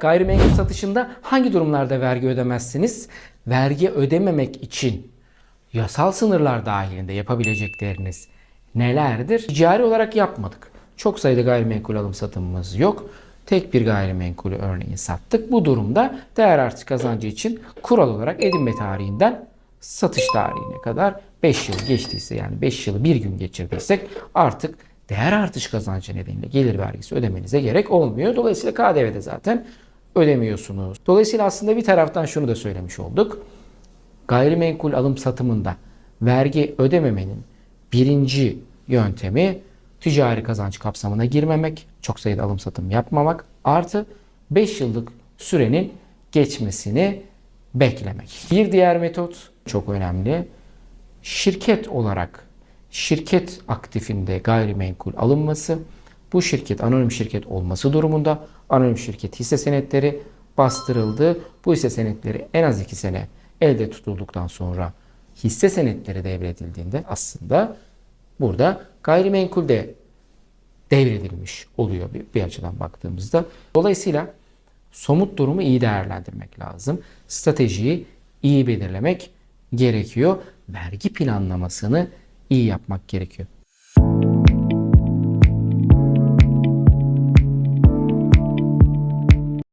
Gayrimenkul satışında hangi durumlarda vergi ödemezsiniz? Vergi ödememek için yasal sınırlar dahilinde yapabilecekleriniz nelerdir? Ticari olarak yapmadık. Çok sayıda gayrimenkul alım satımımız yok. Tek bir gayrimenkulü örneğin sattık. Bu durumda değer artış kazancı için kural olarak edinme tarihinden satış tarihine kadar 5 yıl geçtiyse yani 5 yılı bir gün geçirdiysek artık değer artış kazancı nedeniyle gelir vergisi ödemenize gerek olmuyor. Dolayısıyla KDV'de zaten ödemiyorsunuz. Dolayısıyla aslında bir taraftan şunu da söylemiş olduk. Gayrimenkul alım satımında vergi ödememenin birinci yöntemi ticari kazanç kapsamına girmemek, çok sayıda alım satım yapmamak artı 5 yıllık sürenin geçmesini beklemek. Bir diğer metot çok önemli. Şirket olarak şirket aktifinde gayrimenkul alınması, bu şirket anonim şirket olması durumunda anonim şirket hisse senetleri bastırıldı. Bu hisse senetleri en az 2 sene elde tutulduktan sonra hisse senetleri devredildiğinde aslında burada gayrimenkul de devredilmiş oluyor bir, bir açıdan baktığımızda. Dolayısıyla somut durumu iyi değerlendirmek lazım. Stratejiyi iyi belirlemek gerekiyor. Vergi planlamasını iyi yapmak gerekiyor.